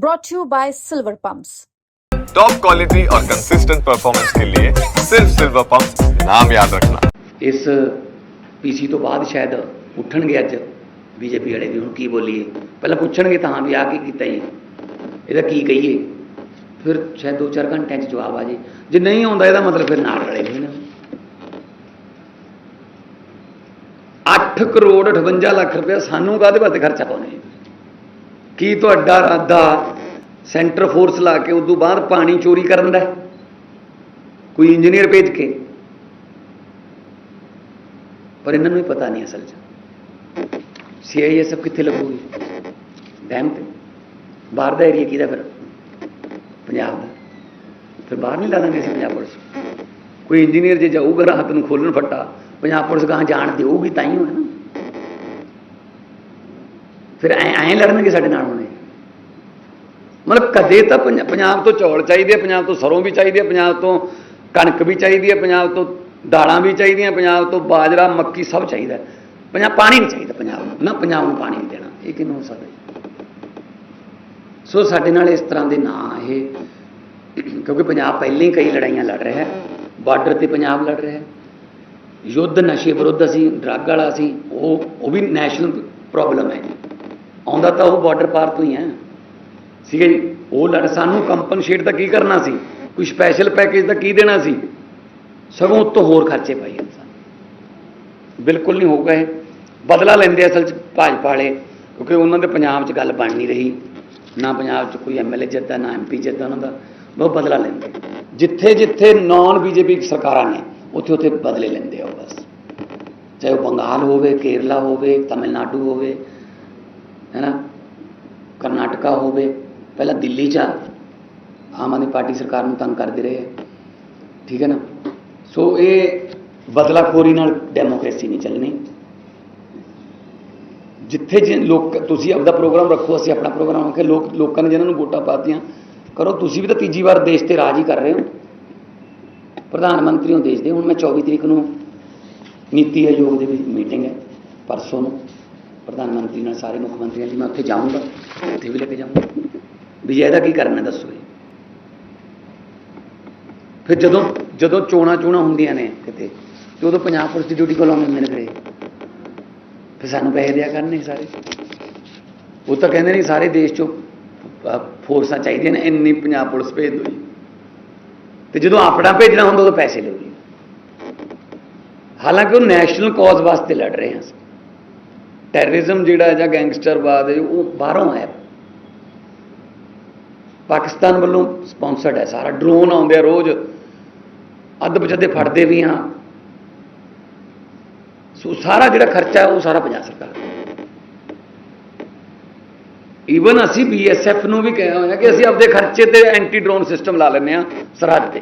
brought to you by Silver Pumps. Top quality और consistent performance के लिए सिर्फ सिल्वर पंप नाम याद रखना ਇਸ ਪੀਸੀ ਤੋਂ ਬਾਅਦ ਸ਼ਾਇਦ ਉੱਠਣਗੇ ਅੱਜ ਬੀਜੇਪੀ ਵਾਲੇ ਵੀ ਹੁਣ ਕੀ ਬੋਲੀਏ ਪਹਿਲਾਂ ਪੁੱਛਣਗੇ ਤਾਂ ਹਾਂ ਵੀ ਆ ਕੀ ਕੀਤਾ ਜੀ ਇਹਦਾ ਕੀ ਕਹੀਏ ਫਿਰ ਸ਼ਾਇਦ 2-4 ਘੰਟਿਆਂ 'ਚ ਜਵਾਬ ਆ ਜੇ ਜੇ ਨਹੀਂ ਆਉਂਦਾ ਇਹਦਾ ਮਤਲਬ ਫਿਰ ਨਾਲ ਰਲੇ ਹੋਏ ਨੇ 8 ਕਰੋੜ 58 ਲੱਖ ਰੁਪਏ ਸਾਨੂੰ ਕਾਹਦੇ ਵਾਸਤੇ ਖਰਚਾ ਪਾਉਣੇ ਕੀ ਤੁਹਾਡਾ ਇਰਾਦਾ ਸੈਂਟਰ ਫੋਰਸ ਲਾ ਕੇ ਉਦੋਂ ਬਾਅਦ ਪਾਣੀ ਚੋਰੀ ਕਰਨ ਦਾ? ਕੋਈ ਇੰਜੀਨੀਅਰ ਭੇਜ ਕੇ? ਪਰ ਇਹਨਾਂ ਨੂੰ ਹੀ ਪਤਾ ਨਹੀਂ ਅਸਲ 'ਚ। ਸੀਆਈਐਸਐਫ ਕਿੱਥੇ ਲੱਗੂਗੀ? ਡੈਮ ਤੇ। ਬਾਹਰ ਦਾ ਏਰੀਆ ਕਿਹਦਾ ਫਿਰ? ਪੰਜਾਬ ਦਾ। ਫਿਰ ਬਾਹਰ ਨਹੀਂ ਲਾ ਦਾਂਗੇ ਅਸੀਂ ਪੰਜਾਬ ਪੁਲਿਸ। ਕੋਈ ਇੰਜੀਨੀਅਰ ਜੇ ਜਾਊਗਾ ਰਾਤ ਨੂੰ ਖੋਲਣ ਫੱਟਾ, ਪੰਜਾਬ ਪੁਲਿਸ ਗਾਂ ਜਾਣ ਦੇਊਗੀ ਤਾਂ ਹੀ ਹੋਣਾ। ਫਿਰ ਐ ਐਂ ਲੜਨਗੇ ਸਾਡੇ ਨਾਲ ਹੁਣੇ ਮਤਲਬ ਕਦੇ ਤਾਂ ਪੰਜਾਬ ਤੋਂ ਚੌਲ ਚਾਹੀਦੇ ਆ, ਪੰਜਾਬ ਤੋਂ ਸਰੋਂ ਵੀ ਚਾਹੀਦੀ ਹੈ ਪੰਜਾਬ ਤੋਂ ਕਣਕ ਵੀ ਚਾਹੀਦੀ ਹੈ ਪੰਜਾਬ ਤੋਂ ਦਾਲਾਂ ਵੀ ਚਾਹੀਦੀਆਂ, ਪੰਜਾਬ ਤੋਂ ਬਾਜਰਾ, ਮੱਕੀ ਸਭ ਚਾਹੀਦਾ। ਪੰਜਾਬ ਪਾਣੀ ਨਹੀਂ ਚਾਹੀਦਾ ਪੰਜਾਬ ਨੂੰ, ਨਾ ਪੰਜਾਬ ਨੂੰ ਪਾਣੀ ਨਹੀਂ ਦੇਣਾ, ਇਹ ਕਿਵੇਂ ਹੋ ਸਕਦਾ? ਸੋ ਸਾਡੇ ਨਾਲ ਇਸ ਤਰ੍ਹਾਂ ਦੇ ਨਾਂ ਇਹ, ਕਿਉਂਕਿ ਪੰਜਾਬ ਪਹਿਲਾਂ ਹੀ ਕਈ ਲੜਾਈਆਂ ਲੜ ਰਿਹਾ ਹੈ, ਬਾਰਡਰ ਤੇ ਪੰਜਾਬ ਲੜ ਰਿਹਾ ਹੈ। ਯੁੱਧ, ਨਸ਼ੇ ਵਿਰੁੱਧ ਅਸੀਂ, ਡਰੱਗ ਵਾਲਾ ਸੀ ਉਹ ਉਹ ਵੀ ਨੈਸ਼ਨਲ ਪ੍ਰੋਬਲਮ ਹੈ ਆਉਂਦਾ ਤਾਂ ਉਹ ਬਾਰਡਰ ਪਾਰ ਤੋਂ ਹੀ ਹੈ। ਠੀਕ ਹੈ ਜੀ। ਉਹ ਲੜ ਸਾਨੂੰ ਕੰਪਨਸੇਟ ਤਾਂ ਕੀ ਕਰਨਾ ਸੀ? ਕੋਈ ਸਪੈਸ਼ਲ ਪੈਕੇਜ ਤਾਂ ਕੀ ਦੇਣਾ ਸੀ? ਸਗੋਂ ਉੱਤੋਂ ਹੋਰ ਖਰਚੇ ਪਾਈ ਇਨਸਾਨ ਬਿਲਕੁਲ ਨਹੀਂ ਹੋਊਗਾ ਇਹ ਬਦਲਾ ਲੈਂਦੇ ਅਸਲ 'ਚ ਭਾਜਪਾ ਵਾਲੇ, ਕਿਉਂਕਿ ਉਹਨਾਂ ਦੇ ਪੰਜਾਬ 'ਚ ਗੱਲ ਬਣ ਨਹੀਂ ਰਹੀ। ਨਾ ਪੰਜਾਬ 'ਚ ਕੋਈ ਐਮਐਲਏ ਜਿੱਤਦਾ, ਨਾ ਐਮਪੀ ਜਿੱਤਦਾ ਉਹਨਾਂ ਦਾ। ਬਹੁਤ ਬਦਲਾ ਲੈਂਦੇ। ਜਿੱਥੇ ਜਿੱਥੇ ਨਾਨ ਬੀਜੇਪੀ ਸਰਕਾਰਾਂ ਨੇ, ਉੱਥੇ ਉੱਥੇ ਬਦਲੇ ਲੈਂਦੇ ਆ ਉਹ ਬਸ। ਚਾਹੇ ਉਹ ਬੰਗਾਲ ਹੋਵੇ, ਕੇਰਲਾ ਹੋਵੇ, ਤਮਿਲਨਾਡੂ ਹੋਵੇ ਹੈਨਾ ਕਰਨਾਟਕਾ ਹੋਵੇ, ਪਹਿਲਾਂ ਦਿੱਲੀ 'ਚ ਆਮ ਆਦਮੀ ਪਾਰਟੀ ਸਰਕਾਰ ਨੂੰ ਤੰਗ ਕਰਦੇ ਰਹੇ ਹੈ। ਠੀਕ ਹੈ ਨਾ? ਸੋ ਇਹ ਬਦਲਾਖੋਰੀ ਨਾਲ ਡੈਮੋਕ੍ਰੇਸੀ ਨਹੀਂ ਚੱਲਣੀ। ਜਿੱਥੇ ਜੇ ਲੋਕ, ਤੁਸੀਂ ਆਪਦਾ ਪ੍ਰੋਗਰਾਮ ਰੱਖੋ, ਅਸੀਂ ਆਪਣਾ ਪ੍ਰੋਗਰਾਮ ਰੱਖੇ। ਲੋਕ, ਲੋਕਾਂ ਨੇ ਜਿਹਨਾਂ ਨੂੰ ਵੋਟਾਂ ਪਾਤੀਆਂ, ਕਰੋ। ਤੁਸੀਂ ਵੀ ਤਾਂ ਤੀਜੀ ਵਾਰ ਦੇਸ਼ ਤੇ ਰਾਜ ਹੀ ਕਰ ਰਹੇ ਹੋ। ਪ੍ਰਧਾਨ ਮੰਤਰੀ ਹੋ ਦੇਸ਼ ਦੇ, ਹੁਣ ਮੈਂ 24 ਤਰੀਕ ਨੂੰ ਨੀਤੀ ਆਯੋਗ ਦੇ ਵਿੱਚ ਮੀਟਿੰਗ ਹੈ, ਪਰਸੋਂ ਨੂੰ। ਪ੍ਰਧਾਨ ਮੰਤਰੀ ਨਾਲ, ਸਾਰੇ ਮੁੱਖ ਮੰਤਰੀਆਂ ਦੀ ਮੈਂ ਉੱਥੇ ਜਾਊਂਗਾ, ਉੱਥੇ ਵੀ ਲੈ ਕੇ ਜਾਊਂਗਾ। ਵੀ ਜੇ ਇਹਦਾ ਕੀ ਕਰਨਾ ਦੱਸੋ ਜੀ? ਫਿਰ ਜਦੋਂ ਜਦੋਂ ਚੋਣਾਂ ਚੋਣਾਂ ਹੁੰਦੀਆਂ ਨੇ ਕਿਤੇ, ਤੇ ਉਦੋਂ ਪੰਜਾਬ ਪੁਲਿਸ ਦੀ ਡਿਊਟੀ ਕੋਲ ਆਉਂਦੇ ਹੁੰਦੇ ਨੇ ਫਿਰ ਫਿਰ ਸਾਨੂੰ ਪੈਸੇ ਦਿਆ ਕਰਨੇ ਸਾਰੇ। ਉਹ ਤਾਂ ਕਹਿੰਦੇ ਨਹੀਂ ਸਾਰੇ ਦੇਸ਼ ਚੋਂ ਫੋਰਸਾਂ ਚਾਹੀਦੀਆਂ ਨੇ, ਇੰਨੀ ਪੰਜਾਬ ਪੁਲਿਸ ਭੇਜ ਦਿਓ ਜੀ। ਤੇ ਜਦੋਂ ਆਪਣਾ ਭੇਜਣਾ ਹੁੰਦਾ, ਉਦੋਂ ਪੈਸੇ ਲਓ ਜੀ। ਹਾਲਾਂਕਿ ਉਹ ਨੈਸ਼ਨਲ ਕਾਜ਼ ਵਾਸਤੇ ਲੜ ਰਹੇ ਹਾਂ ਟੈਰਰਿਜ਼ਮ ਜਿਹੜਾ ਹੈ ਜਾਂ ਗੈਂਗਸਟਰਵਾਦ ਹੈ, ਉਹ ਬਾਹਰੋਂ ਆਇਆ। ਪਾਕਿਸਤਾਨ ਵੱਲੋਂ ਸਪਾਂਸਰਡ ਹੈ ਸਾਰਾ। ਡਰੋਨ ਆਉਂਦੇ ਆ ਰੋਜ਼। ਅੱਧ ਬਚਦੇ ਫੜਦੇ ਵੀ ਹਾਂ। ਸੋ ਸਾਰਾ ਜਿਹੜਾ ਖਰਚਾ ਉਹ ਸਾਰਾ ਪੰਜਾਬ ਸਰਕਾਰ ਈਵਨ ਅਸੀਂ ਬੀਐਸਐਫ ਨੂੰ ਵੀ ਕਿਹਾ ਹੋਇਆ ਕਿ ਅਸੀਂ ਆਪਦੇ ਖਰਚੇ ਤੇ ਐਂਟੀ ਡਰੋਨ ਸਿਸਟਮ ਲਾ ਲੈਂਦੇ ਆ ਸਰਹੱਦ ਤੇ।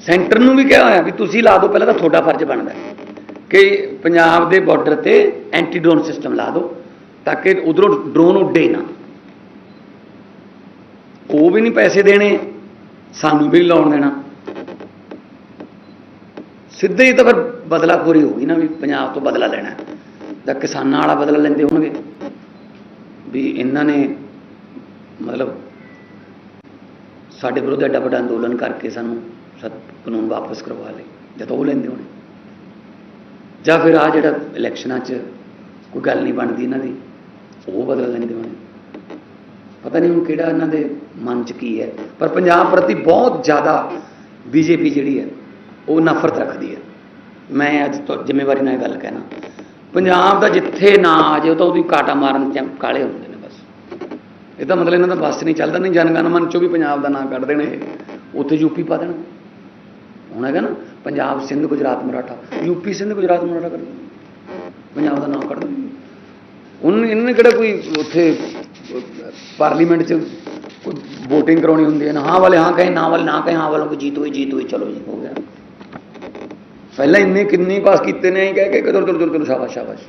ਸੈਂਟਰ ਨੂੰ ਵੀ ਕਿਹਾ ਹੋਇਆ ਵੀ ਤੁਸੀਂ ਲਾ ਦਿਓ, ਪਹਿਲਾਂ ਤਾਂ ਤੁਹਾਡਾ ਫਰਜ਼ ਬਣਦਾ ਹੈ। ਕਿ ਪੰਜਾਬ ਦੇ ਬਾਰਡਰ ਤੇ ਐਂਟੀ ਡਰੋਨ ਸਿਸਟਮ ਲਾ ਦਿਓ, ਤਾਂ ਕਿ ਉਧਰੋਂ ਡਰੋਨ ਉੱਡੇ ਨਾ। ਉਹ ਵੀ ਨਹੀਂ ਪੈਸੇ ਦੇਣੇ, ਸਾਨੂੰ ਵੀ ਲਾਉਣ ਦੇਣਾ। ਸਿੱਧੇ ਹੀ ਤਾਂ ਫਿਰ ਬਦਲਾਖੋਰੀ ਹੋਊਗੀ ਨਾ ਵੀ ਪੰਜਾਬ ਤੋਂ ਬਦਲਾ ਲੈਣਾ। ਜਾਂ ਕਿਸਾਨਾਂ ਵਾਲਾ ਬਦਲਾ ਲੈਂਦੇ ਹੋਣਗੇ। ਵੀ ਇਹਨਾਂ ਨੇ ਮਤਲਬ ਸਾਡੇ ਵਿਰੁੱਧ ਐਡਾ ਵੱਡਾ ਅੰਦੋਲਨ ਕਰਕੇ ਸਾਨੂੰ ਸਤ ਕਾਨੂੰਨ ਵਾਪਸ ਕਰਵਾ ਲਏ, ਜਦੋਂ ਉਹ ਲੈਂਦੇ ਹੋਣੇ। ਜਾਂ ਫਿਰ ਆ ਜਿਹੜਾ ਇਲੈਕਸ਼ਨਾਂ 'ਚ ਕੋਈ ਗੱਲ ਨਹੀਂ ਬਣਦੀ ਇਹਨਾਂ ਦੀ, ਉਹ ਬਦਲ ਲੈਂਦੇ ਹੋਣੇ ਪਤਾ ਨਹੀਂ ਹੁਣ ਕਿਹੜਾ ਇਹਨਾਂ ਦੇ ਮਨ 'ਚ ਕੀ ਹੈ, ਪਰ ਪੰਜਾਬ ਪ੍ਰਤੀ ਬਹੁਤ ਜ਼ਿਆਦਾ ਬੀਜੇਪੀ ਜਿਹੜੀ ਹੈ, ਉਹ ਨਫ਼ਰਤ ਰੱਖਦੀ ਹੈ। ਮੈਂ ਅੱਜ ਤੋਂ ਜ਼ਿੰਮੇਵਾਰੀ ਨਾਲ ਇਹ ਗੱਲ ਕਹਿਣਾ। ਪੰਜਾਬ ਦਾ ਜਿੱਥੇ ਨਾ ਆ ਜਾਏ, ਉਹ ਤਾਂ ਉਹਦੀ ਕਾਟਾ ਮਾਰਨ ਚ ਕਾਲੇ ਹੁੰਦੇ ਨੇ ਬਸ। ਇਹ ਤਾਂ ਮਤਲਬ ਇਹਨਾਂ ਦਾ ਬਸ ਨਹੀਂ ਚੱਲਦਾ, ਨਹੀਂ ਜਨਗਣ ਮਨ ਚੋਂ ਵੀ ਪੰਜਾਬ ਦਾ ਨਾਂ ਕੱਢ ਦੇਣੇ ਇਹ ਉੱਥੇ ਯੂਪੀ ਪਾ ਦੇਣਾ। ਹੁਣ ਹੈਗਾ ਨਾ, ਪੰਜਾਬ ਸਿੰਧ ਗੁਜਰਾਤ ਮਰਾਠਾ। ਯੂਪੀ ਸਿੰਧ ਗੁਜਰਾਤ ਮਰਾਠਾ ਕਰ ਪੰਜਾਬ ਦਾ ਨਾਂ ਕੱਢ ਦੇਣਾ ਉਹਨਾਂ ਇਹਨਾਂ ਕਿਹੜਾ ਕੋਈ ਉੱਥੇ, ਪਾਰਲੀਮੈਂਟ 'ਚ ਕੋਈ VOTING ਕਰਾਉਣੀ ਹੁੰਦੀ ਹੈ ਨਾ, ਹਾਂ ਵਾਲੇ ਹਾਂ ਕਹੇ, ਨਾ ਵਾਲੇ ਨਾ ਕਹੇ, ਹਾਂ ਵਾਲੋਂ ਕੋ ਜੀਤ ਹੋਈ ਜੀਤ ਹੋਈ, ਚਲੋ ਜੀ, ਹੋ ਗਿਆ। ਪਹਿਲਾਂ ਇੰਨੇ ਕਿੰਨੇ ਪਾਸ ਕੀਤੇ ਨੇ ਐਂ ਕਹਿ ਕੇ ਚਲੋ ਚਲੋ ਚਲੋ ਚਲੋ ਸ਼ਾਬਾਸ਼ ਸ਼ਾਬਾਸ਼।